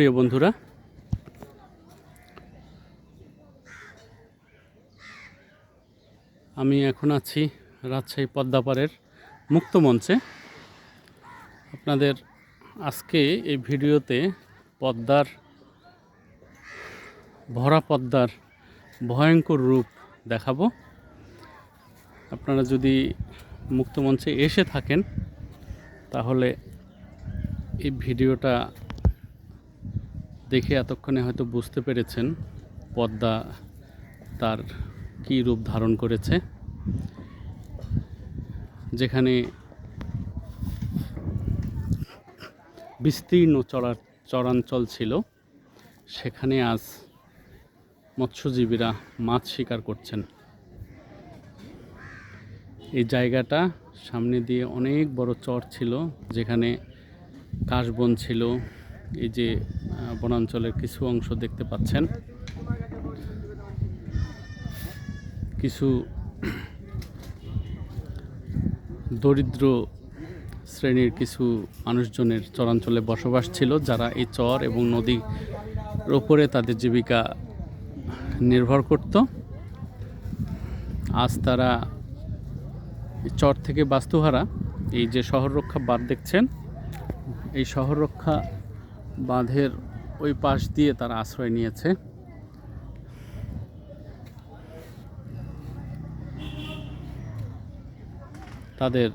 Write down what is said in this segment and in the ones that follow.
প্রিয় বন্ধুরা, আমি এখন আছি রাজশাহী পদ্মাপাড়ের মুক্ত মঞ্চে। আপনাদের আজকে এই ভিডিওতে পদ্মার, ভরা পদ্মার ভয়ঙ্কর রূপ দেখাবো। আপনারা যদি মুক্ত মঞ্চে এসে থাকেন, তাহলে এই ভিডিওটা দেখে এতক্ষণে হয়তো বুঝতে পেরেছেন পদ্মা তার কী রূপ ধারণ করেছে। যেখানে বিস্তীর্ণ চড়া চরাঞ্চল ছিল, সেখানে আজ মৎস্যজীবীরা মাছ শিকার করছেন। এই জায়গাটা সামনে দিয়ে অনেক বড় চর ছিল, যেখানে কাশবন ছিল এই যে বনাঞ্চলের কিছু অংশ দেখতে পাচ্ছেন। কিছু দরিদ্র শ্রেণির কিছু মানুষজনের চরাঞ্চলে বসবাস ছিল, যারা এই চর এবং নদীর ওপরে তাদের জীবিকা নির্ভর করত। আজ তারা চর থেকে বাস্তুহারা, এই যে শহর রক্ষা বাদ দেখছেন, এই শহর রক্ষা বাঁধের ওই পাশ দিয়ে তারা আশ্রয় নিয়েছে। তাদের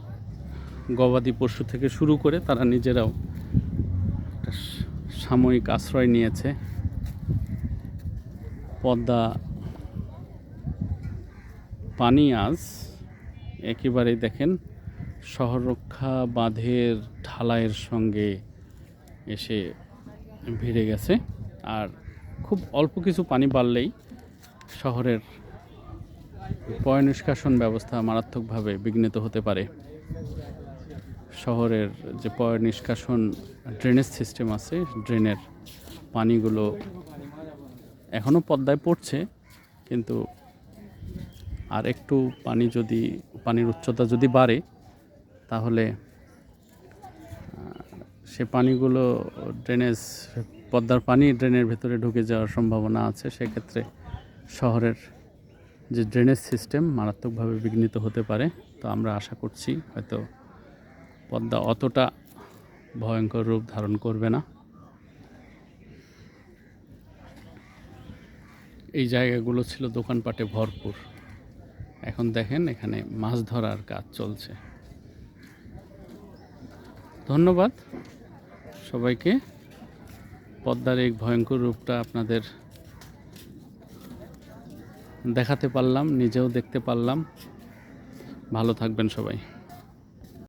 গবাদি পশু থেকে শুরু করে তারা নিজেরাও সাময়িক আশ্রয় নিয়েছে। পদ্মা পানি আজ একেবারেই দেখেন শহর রক্ষা বাঁধের ঢালাইয়ের সঙ্গে এসে ভিড়ে গেছে। আর খুব অল্প কিছু পানি বাড়লেই শহরের পয় নিষ্কাশন ব্যবস্থা মারাত্মকভাবে বিঘ্নিত হতে পারে। শহরের যে পয় নিষ্কাশন ড্রেনেজ সিস্টেম আছে, ড্রেনের পানিগুলো এখনও পদ্মায় পড়ছে, কিন্তু আর একটু পানি যদি, পানির উচ্চতা যদি বাড়ে, তাহলে সে পানিগুলো ড্রেনেজ, পদ্মার পানি ড্রেনের ভেতরে ঢুকে যাওয়ার সম্ভাবনা আছে। সেক্ষেত্রে শহরের যে ড্রেনেজ সিস্টেম মারাত্মকভাবে বিঘ্নিত হতে পারে। তো আমরা আশা করছি হয়তো পদ্মা অতটা ভয়ঙ্কর রূপ ধারণ করবে না। এই জায়গাগুলো ছিল দোকানপাটে ভরপুর। এখন দেখেন এখানে মাছ ধরার কাজ চলছে। ধন্যবাদ। সবাইকে। পদ্মার এই ভয়ঙ্কর রূপটা আপনাদের দেখাতে পারলাম নিজেও দেখতে পারলাম। ভালো থাকবেন সবাই।